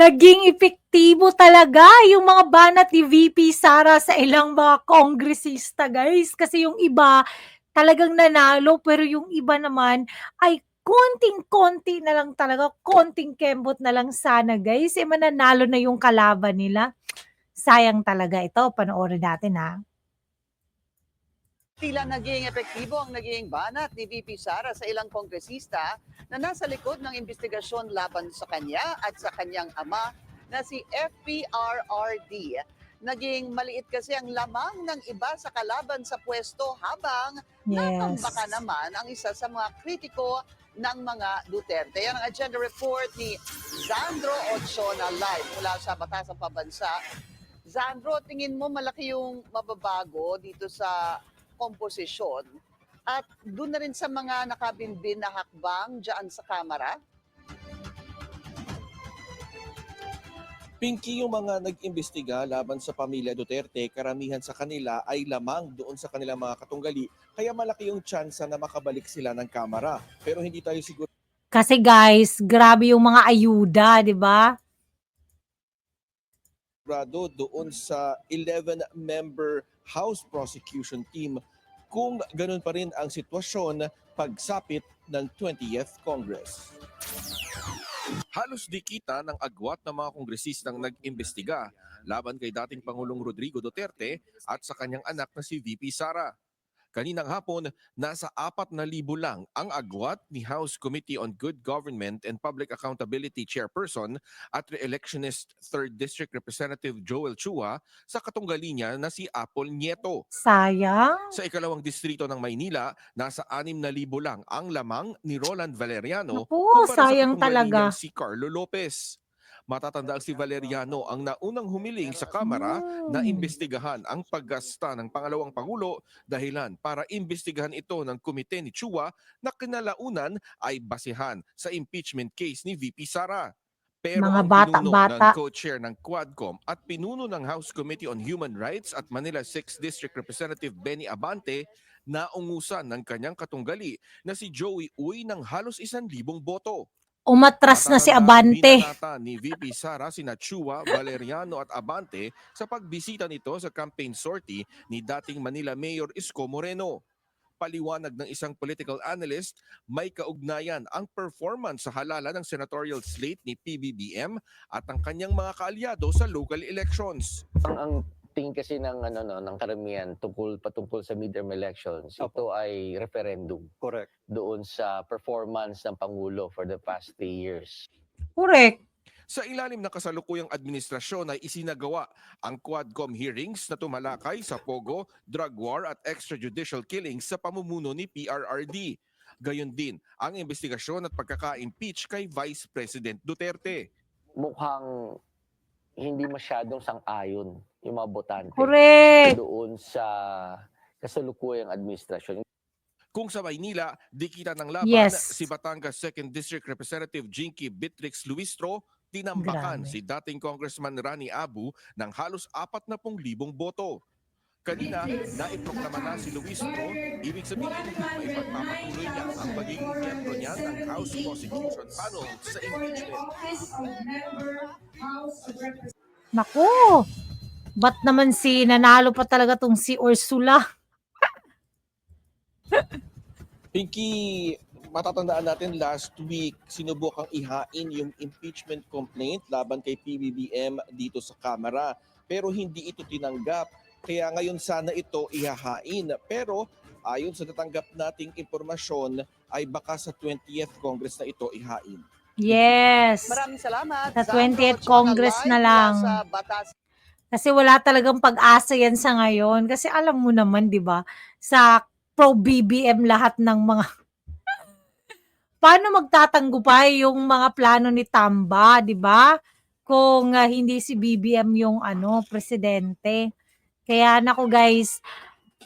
naging epektibo talaga yung mga banat ni VP Sara sa ilang mga kongresista, guys. Kasi yung iba talagang nanalo, pero yung iba naman ay konting-konti na lang talaga, konting kembot na lang sana, guys. Eh, mananalo na yung kalaban nila. Sayang talaga ito. Panoorin natin, ha. Tila naging epektibo ang naging banat ni VP Sara sa ilang kongresista na nasa likod ng investigasyon laban sa kanya at sa kanyang ama na si FPRRD. Naging maliit kasi ang lamang ng iba sa kalaban sa pwesto habang Yes. natambaka naman ang isa sa mga kritiko ng mga Duterte. Yan ang agenda report ni Zandro Ochoa live mula sa Batasang Pabansa. Zandro, tingin mo malaki yung mababago dito sa komposisyon at doon na rin sa mga nakabinbin na hakbang dyan sa Kamara? Pinky yung mga nag-imbestiga laban sa pamilya Duterte, karamihan sa kanila ay lamang doon sa kanilang mga katunggali. Kaya malaki yung tsansa na makabalik sila ng kamera. Pero hindi tayo siguro Kasi guys, grabe yung mga ayuda, di ba? doon sa 11-member House Prosecution Team kung ganun pa rin ang sitwasyon pagsapit ng 20th Congress. Halos di kita ng agwat ng mga kongresistang nag-imbestiga laban kay dating Pangulong Rodrigo Duterte at sa kanyang anak na si VP Sara. Kaninang hapon, nasa 4,000 lang ang agwat ni House Committee on Good Government and Public Accountability Chairperson at re-electionist 3rd District Representative Joel Chua sa katunggali niya na si Apple Nieto. Sayang. Sa ikalawang distrito ng Maynila, nasa 6,000 lang ang lamang ni Roland Valeriano Naku, kumpara sa sayang katunggali talaga. niyang si Carlo Lopez. Matatanda si Valeriano ang naunang humiling sa Kamara na imbestigahan ang paggasta ng pangalawang pangulo dahilan para imbestigahan ito ng komite ni Chua na kinalaunan ay basihan sa impeachment case ni VP Sara. Pero Mga ang bata- pinuno bata. ng co-chair ng Quadcom at pinuno ng House Committee on Human Rights at Manila 6th District Representative Benny Abante naungusan ng kanyang katunggali na si Joey Uy ng halos isang libong boto. Umatras na si Abante. Binanata ni VP Sara sina Chua, Valeriano at Abante sa pagbisita nito sa campaign sortie ni dating Manila Mayor Isko Moreno. Paliwanag ng isang political analyst, may kaugnayan ang performance sa halala ng senatorial slate ni PBBM at ang kanyang mga kaalyado sa local elections. ang, ang tingin kasi ng ano no ng karamihan tungkol patungkol sa midterm elections ito ay referendum Correct. doon sa performance ng pangulo for the past three years. Correct. Sa ilalim ng kasalukuyang administrasyon ay isinagawa ang Quadcom hearings na tumalakay sa Pogo, drug war at extrajudicial killings sa pamumuno ni PRRD. Gayon din ang investigasyon at pagkaka-impeach kay Vice President Duterte. Mukhang hindi masyadong sang-ayon yung mga botante Correct. doon sa kasalukuyang administrasyon. Kung sa Maynila, di kita ng laban Yes. si Batangas 2nd District Representative Jinky Bitrix Luistro, tinambakan Grabe. si dating Congressman Rani Abu ng halos 40,000 boto. Kanina, naiproklama na si Luistro, ibig sabihin may pagpapatuloy niya ang pagiging miyembro niya ng House Prosecution Panel sa impeachment. Naku. Ba't naman si nanalo pa talaga tong si Ursula? Pinky, matatandaan natin last week, sinubukang ihain yung impeachment complaint laban kay PBBM dito sa Kamara. Pero hindi ito tinanggap. Kaya ngayon sana ito ihahain. Pero ayon sa natanggap nating impormasyon, ay baka sa 20th Congress na ito ihain. Yes. Maraming salamat. Sa Sandro 20th Ochoa Congress na lang. Sa Batas Kasi wala talagang pag-asa yan sa ngayon. Kasi alam mo naman, di ba, sa pro-BBM lahat ng mga... Paano magtatanggupay yung mga plano ni Tamba, di ba? Kung ah, hindi si BBM yung ano, presidente. Kaya nako guys,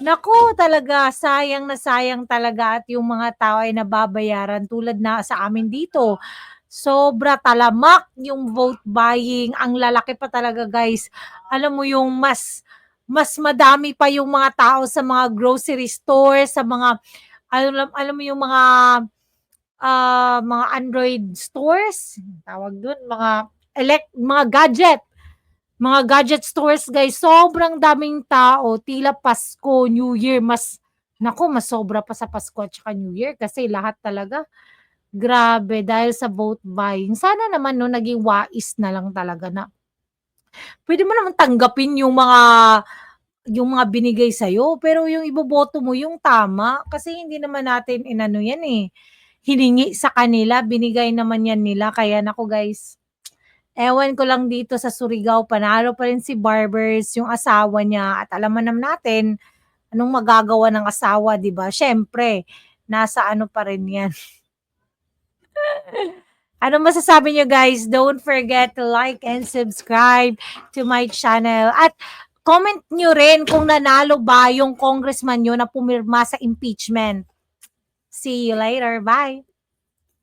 nako talaga, sayang na sayang talaga at yung mga tao ay nababayaran tulad na sa amin dito. Sobra talamak yung vote buying. Ang lalaki pa talaga guys alam mo yung mas mas madami pa yung mga tao sa mga grocery store, sa mga alam alam mo yung mga ah, mga Android stores, tawag doon, mga elect mga gadget. Mga gadget stores guys, sobrang daming tao, tila Pasko, New Year, mas Naku, mas sobra pa sa Pasko at saka New Year kasi lahat talaga grabe dahil sa vote buying. Sana naman no naging wais na lang talaga na pwede mo naman tanggapin yung mga yung mga binigay sa'yo, pero yung iboboto mo yung tama kasi hindi naman natin inano yan eh. Hiningi sa kanila, binigay naman yan nila. Kaya nako guys, ewan ko lang dito sa Surigao, panalo pa rin si Barbers, yung asawa niya. At alam naman natin, anong magagawa ng asawa, di ba? Siyempre, nasa ano pa rin yan. ano masasabi nyo guys? Don't forget to like and subscribe to my channel. At comment nyo rin kung nanalo ba yung congressman nyo na pumirma sa impeachment. See you later. Bye!